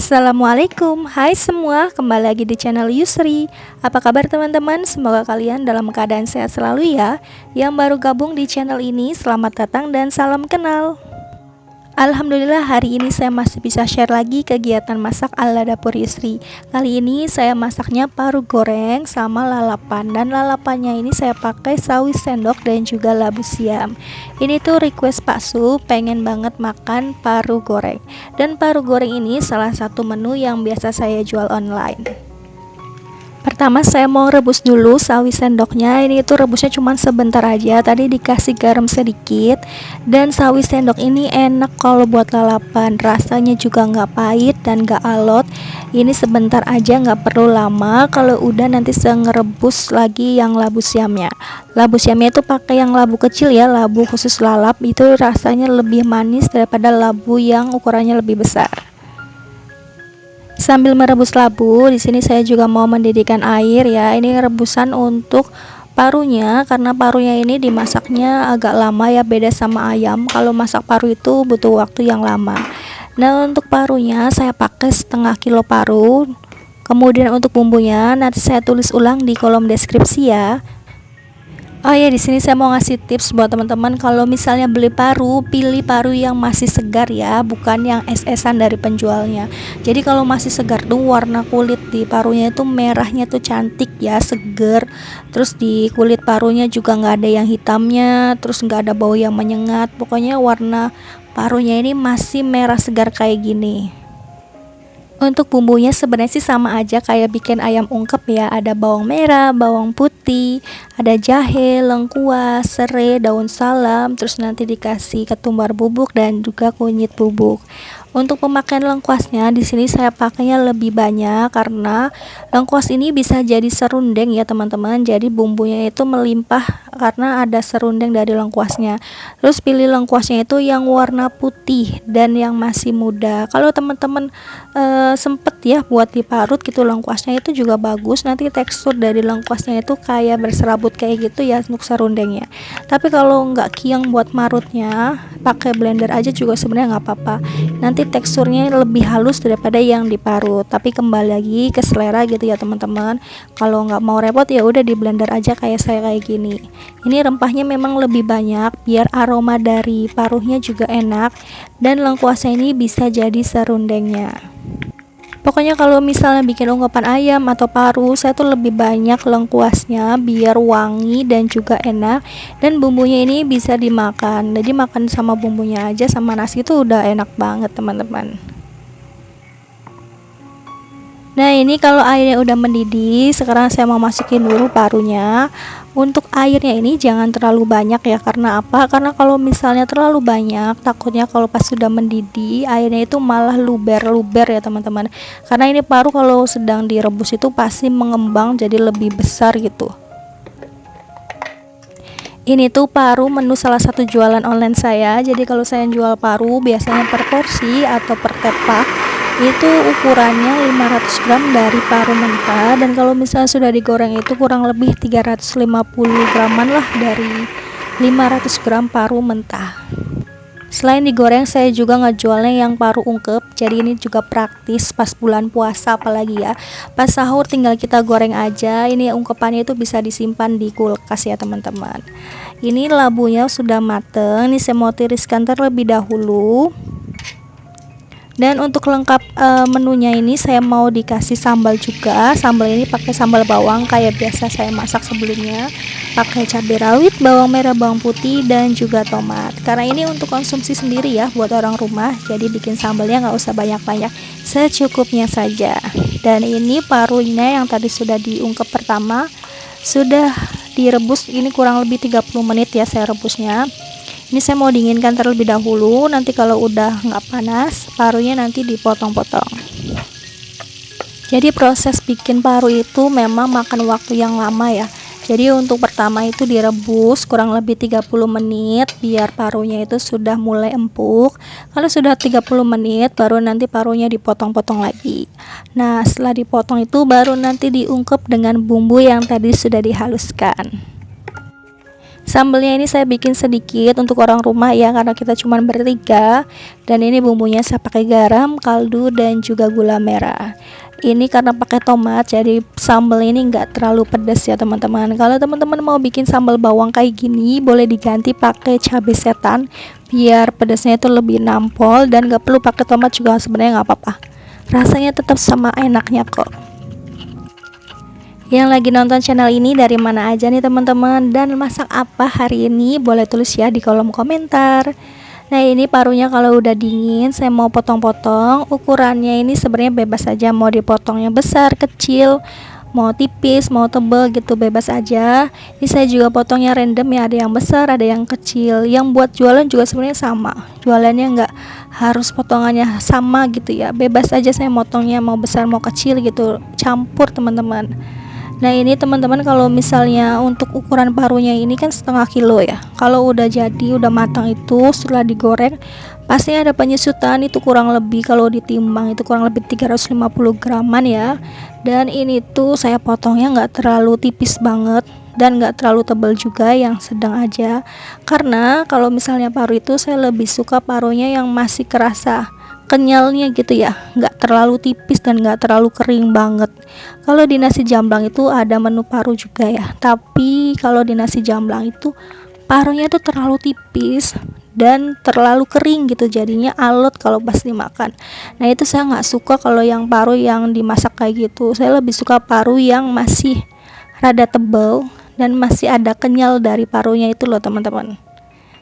Assalamualaikum, hai semua, kembali lagi di channel Yusri. Apa kabar teman-teman? Semoga kalian dalam keadaan sehat selalu ya. Yang baru gabung di channel ini, selamat datang dan salam kenal Alhamdulillah hari ini saya masih bisa share lagi kegiatan masak ala dapur Yusri Kali ini saya masaknya paru goreng sama lalapan Dan lalapannya ini saya pakai sawi sendok dan juga labu siam. Ini tuh request Pak Su pengen banget makan paru goreng. Dan paru goreng ini salah satu menu yang biasa saya jual online Pertama saya mau rebus dulu sawi sendoknya. Ini itu rebusnya cuma sebentar aja. Tadi dikasih garam sedikit. Dan sawi sendok ini enak kalau buat lalapan. Rasanya juga nggak pahit dan nggak alot. Ini sebentar aja nggak perlu lama. Kalau udah nanti saya ngerebus lagi yang labu siamnya. Labu siamnya itu pakai yang labu kecil ya Labu khusus lalap. Itu rasanya lebih manis daripada labu yang ukurannya lebih besar Sambil merebus labu, di sini saya juga mau mendidihkan air ya. Ini rebusan untuk parunya karena parunya ini dimasaknya agak lama ya beda sama ayam. Kalau masak paru itu butuh waktu yang lama. Nah, untuk parunya saya pakai setengah kilo paru. Kemudian untuk bumbunya nanti saya tulis ulang di kolom deskripsi ya. Oh ya di sini saya mau ngasih tips buat teman-teman kalau misalnya beli paru, pilih paru yang masih segar ya, bukan yang es-esan dari penjualnya. Jadi kalau masih segar tuh warna kulit di parunya itu merahnya tuh cantik ya, seger. Terus di kulit parunya juga nggak ada yang hitamnya, terus nggak ada bau yang menyengat. Pokoknya warna parunya ini masih merah segar kayak gini. Untuk bumbunya sebenarnya sih sama aja kayak bikin ayam ungkep ya. Ada bawang merah, bawang putih, ada jahe, lengkuas, serai, daun salam, terus nanti dikasih ketumbar bubuk dan juga kunyit bubuk. Untuk pemakaian lengkuasnya di sini saya pakainya lebih banyak karena lengkuas ini bisa jadi serundeng ya teman-teman. Jadi bumbunya itu melimpah karena ada serundeng dari lengkuasnya. Terus pilih lengkuasnya itu yang warna putih dan yang masih muda. Kalau teman-teman e, sempet ya buat diparut gitu lengkuasnya itu juga bagus. Nanti tekstur dari lengkuasnya itu kayak berserabut kayak gitu ya untuk serundengnya. Tapi kalau nggak kiang buat marutnya, pakai blender aja juga sebenarnya nggak apa-apa. Nanti teksturnya lebih halus daripada yang diparut tapi kembali lagi ke selera gitu ya teman-teman. Kalau nggak mau repot ya udah di blender aja kayak saya kayak gini. Ini rempahnya memang lebih banyak biar aroma dari paruhnya juga enak dan lengkuasnya ini bisa jadi serundengnya Pokoknya kalau misalnya bikin ungkapan ayam atau paru, saya tuh lebih banyak lengkuasnya biar wangi dan juga enak. Dan bumbunya ini bisa dimakan. Jadi makan sama bumbunya aja sama nasi itu udah enak banget teman-teman. Nah ini kalau airnya udah mendidih, sekarang saya mau masukin dulu parunya. Untuk airnya ini jangan terlalu banyak ya karena apa? Karena kalau misalnya terlalu banyak takutnya kalau pas sudah mendidih airnya itu malah luber-luber ya teman-teman. Karena ini paru kalau sedang direbus itu pasti mengembang jadi lebih besar gitu. Ini tuh paru menu salah satu jualan online saya. Jadi kalau saya jual paru biasanya per porsi atau per tepak itu ukurannya 500 gram dari paru mentah. Dan kalau misalnya sudah digoreng itu kurang lebih 350 graman lah dari 500 gram paru mentah. Selain digoreng saya juga ngejualnya yang paru ungkep. Jadi ini juga praktis pas bulan puasa apalagi ya. Pas sahur tinggal kita goreng aja. Ini ungkepannya itu bisa disimpan di kulkas ya teman-teman. Ini labunya sudah mateng. Ini saya mau tiriskan terlebih dahulu dan untuk lengkap e, menunya ini saya mau dikasih sambal juga. Sambal ini pakai sambal bawang kayak biasa saya masak sebelumnya. Pakai cabai rawit bawang merah bawang putih dan juga tomat. Karena ini untuk konsumsi sendiri ya buat orang rumah. Jadi bikin sambalnya nggak usah banyak-banyak. Secukupnya saja. Dan ini parunya yang tadi sudah diungkep pertama sudah direbus. Ini kurang lebih 30 menit ya saya rebusnya ini saya mau dinginkan terlebih dahulu. Nanti kalau udah nggak panas parunya nanti dipotong-potong. Jadi proses bikin paru itu memang makan waktu yang lama ya. Jadi untuk pertama itu direbus kurang lebih 30 menit biar parunya itu sudah mulai empuk. Kalau sudah 30 menit baru nanti parunya dipotong-potong lagi. Nah setelah dipotong itu baru nanti diungkep dengan bumbu yang tadi sudah dihaluskan sambelnya ini saya bikin sedikit untuk orang rumah ya karena kita cuma bertiga. Dan ini bumbunya saya pakai garam kaldu dan juga gula merah. Ini karena pakai tomat jadi sambal ini enggak terlalu pedas ya teman-teman. Kalau teman-teman mau bikin sambal bawang kayak gini boleh diganti pakai cabai setan biar pedasnya itu lebih nampol dan nggak perlu pakai tomat juga sebenarnya nggak apa-apa. Rasanya tetap sama enaknya kok yang lagi nonton channel ini dari mana aja nih teman-teman? Dan masak apa hari ini? Boleh tulis ya di kolom komentar. Nah ini parunya kalau udah dingin saya mau potong-potong. Ukurannya ini sebenarnya bebas aja. Mau dipotongnya besar kecil mau tipis mau tebel gitu bebas aja. Ini saya juga potongnya random ya. Ada yang besar ada yang kecil. Yang buat jualan juga sebenarnya sama. Jualannya nggak harus potongannya sama gitu ya. Bebas aja saya motongnya mau besar mau kecil gitu. Campur teman-teman Nah ini teman-teman kalau misalnya untuk ukuran parunya ini kan setengah kilo ya. Kalau udah jadi udah matang itu setelah digoreng Pasti ada penyusutan. Itu kurang lebih kalau ditimbang itu kurang lebih 350 graman ya. Dan ini tuh saya potongnya nggak terlalu tipis banget dan nggak terlalu tebal juga yang sedang aja. Karena kalau misalnya paru itu saya lebih suka parunya yang masih kerasa kenyalnya gitu ya. Nggak terlalu tipis dan nggak terlalu kering banget. Kalau di nasi jamblang itu ada menu paru juga ya. Tapi kalau di nasi jamblang itu parunya itu terlalu tipis dan terlalu kering gitu. Jadinya alot kalau pas dimakan. Nah itu saya nggak suka kalau yang paru yang dimasak kayak gitu. Saya lebih suka paru yang masih rada tebel dan masih ada kenyal dari parunya itu loh teman-teman.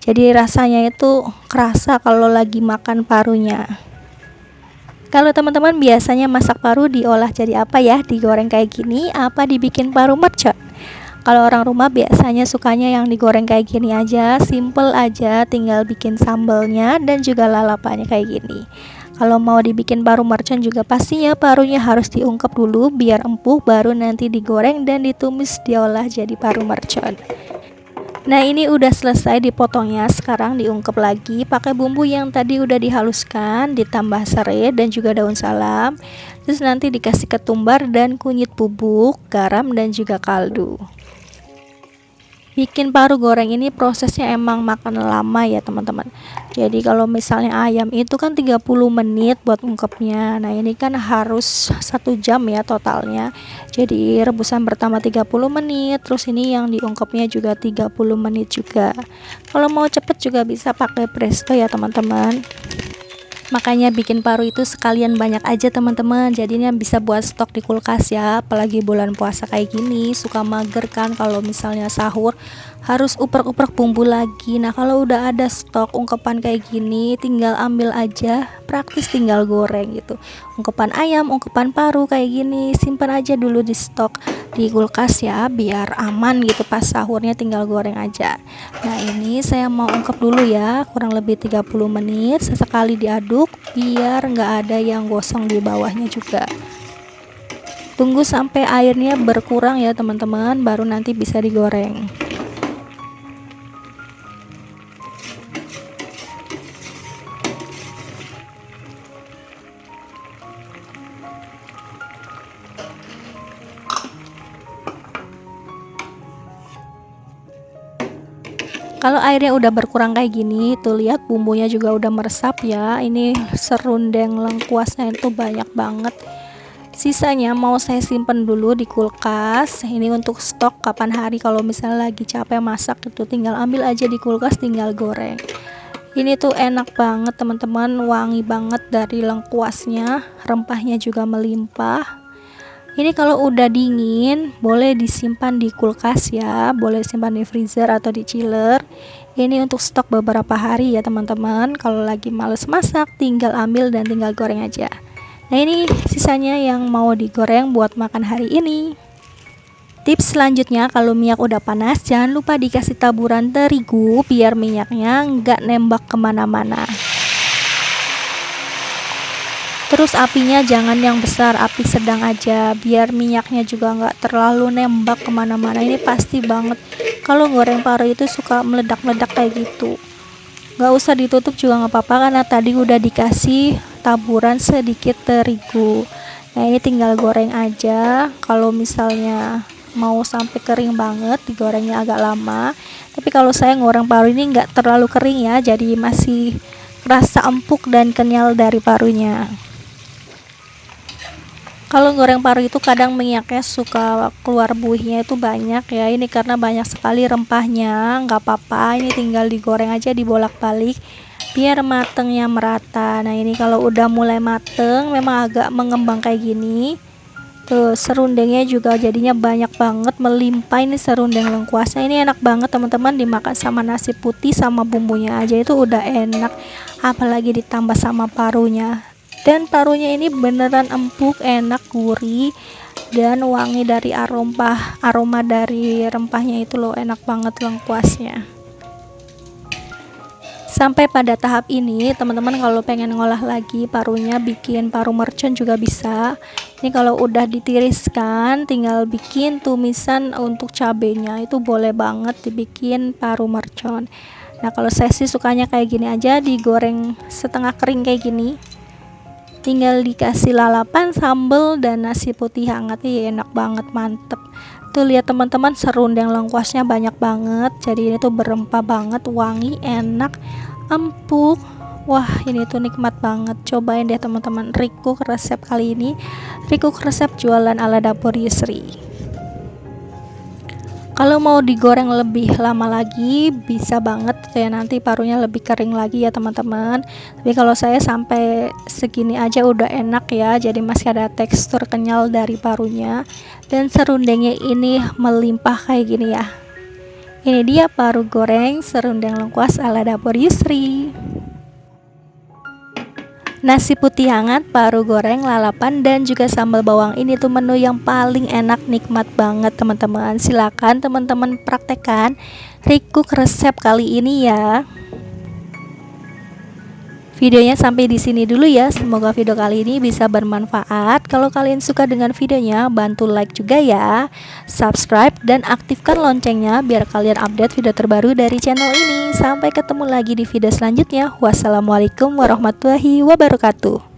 Jadi rasanya itu kerasa kalau lagi makan parunya kalau teman-teman biasanya masak paru diolah jadi apa ya? Digoreng kayak gini apa dibikin paru mercon? Kalau orang rumah biasanya sukanya yang digoreng kayak gini aja, simple aja, tinggal bikin sambelnya dan juga lalapannya kayak gini. Kalau mau dibikin paru mercon juga pastinya parunya harus diungkep dulu biar empuk baru nanti digoreng dan ditumis diolah jadi paru mercon. Nah ini udah selesai dipotongnya. Sekarang diungkep lagi. Pakai bumbu yang tadi udah dihaluskan ditambah serai dan juga daun salam. Terus nanti dikasih ketumbar dan kunyit bubuk garam dan juga kaldu bikin paru goreng ini prosesnya emang makan lama ya teman-teman. Jadi kalau misalnya ayam itu kan 30 menit buat ungkepnya nah ini kan harus satu jam ya totalnya. Jadi rebusan pertama 30 menit terus ini yang diungkepnya juga 30 menit juga. Kalau mau cepet juga bisa pakai presto ya teman-teman makanya bikin paru itu sekalian banyak aja teman-teman. Jadinya bisa buat stok di kulkas ya. Apalagi bulan puasa kayak gini suka mager kan kalau misalnya sahur harus uprek-uprek bumbu lagi. Nah kalau udah ada stok ungkepan kayak gini tinggal ambil aja praktis tinggal goreng gitu. Ungkepan ayam ungkepan paru kayak gini simpan aja dulu di stok di kulkas ya biar aman gitu. Pas sahurnya tinggal goreng aja. Nah ini saya mau ungkep dulu ya kurang lebih 30 menit. Sesekali diaduk biar nggak ada yang gosong di bawahnya juga. Tunggu sampai airnya berkurang ya teman-teman baru nanti bisa digoreng kalau airnya udah berkurang kayak gini tuh lihat bumbunya juga udah meresap ya. Ini serundeng lengkuasnya itu banyak banget. Sisanya mau saya simpen dulu di kulkas. Ini untuk stok kapan hari. Kalau misalnya lagi capek masak itu tinggal ambil aja di kulkas tinggal goreng. Ini tuh enak banget teman-teman. Wangi banget dari lengkuasnya. Rempahnya juga melimpah ini kalau udah dingin boleh disimpan di kulkas ya. Boleh simpan di freezer atau di chiller. Ini untuk stok beberapa hari ya teman-teman. Kalau lagi males masak tinggal ambil dan tinggal goreng aja. Nah ini sisanya yang mau digoreng buat makan hari ini. Tips selanjutnya kalau minyak udah panas jangan lupa dikasih taburan terigu biar minyaknya nggak nembak ke mana-mana terus apinya jangan yang besar api sedang aja. Biar minyaknya juga nggak terlalu nembak ke mana-mana. Ini pasti banget. Kalau goreng paru itu suka meledak-meledak kayak gitu. Nggak usah ditutup juga nggak apa-apa karena tadi udah dikasih taburan sedikit terigu. Nah ini tinggal goreng aja. Kalau misalnya mau sampai kering banget digorengnya agak lama. Tapi kalau saya ngoreng paru ini nggak terlalu kering ya jadi masih rasa empuk dan kenyal dari parunya kalau goreng paru itu kadang minyaknya suka keluar buihnya itu banyak ya. Ini karena banyak sekali rempahnya. Nggak apa-apa ini tinggal digoreng aja dibolak-balik biar matengnya merata. Nah ini kalau udah mulai mateng memang agak mengembang kayak gini. Tuh serundengnya juga jadinya banyak banget melimpah ini serundeng lengkuasnya. Ini enak banget teman-teman dimakan sama nasi putih sama bumbunya aja. Itu udah enak apalagi ditambah sama parunya dan parunya ini beneran empuk enak gurih dan wangi dari aroma aroma dari rempahnya itu loh enak banget lengkuasnya. Sampai pada tahap ini teman-teman kalau pengen ngolah lagi parunya bikin paru mercon juga bisa. Ini kalau udah ditiriskan tinggal bikin tumisan untuk cabenya itu boleh banget dibikin paru mercon. Nah kalau saya sih sukanya kayak gini aja digoreng setengah kering kayak gini tinggal dikasih lalapan sambal dan nasi putih hangat. Ya enak banget mantep. Tuh lihat teman-teman serundeng lengkuasnya banyak banget. Jadi ini tuh berempah banget wangi enak empuk. Wah ini tuh nikmat banget. Cobain deh teman-teman Rikuk resep kali ini. Rikuk resep jualan ala dapur Yusri kalau mau digoreng lebih lama lagi bisa banget ya nanti parunya lebih kering lagi ya teman-teman. Tapi kalau saya sampai segini aja udah enak ya jadi masih ada tekstur kenyal dari parunya. Dan serundengnya ini melimpah kayak gini ya. Ini dia paru goreng serundeng lengkuas ala dapur Yusri Nasi putih hangat, paru goreng, lalapan, dan juga sambal bawang ini tuh menu yang paling enak, nikmat banget teman-teman. Silakan teman-teman praktekkan recook resep kali ini ya. Videonya sampai di sini dulu ya. Semoga video kali ini bisa bermanfaat. Kalau kalian suka dengan videonya, bantu like juga ya. Subscribe dan aktifkan loncengnya biar kalian update video terbaru dari channel ini. Sampai ketemu lagi di video selanjutnya. Wassalamualaikum warahmatullahi wabarakatuh.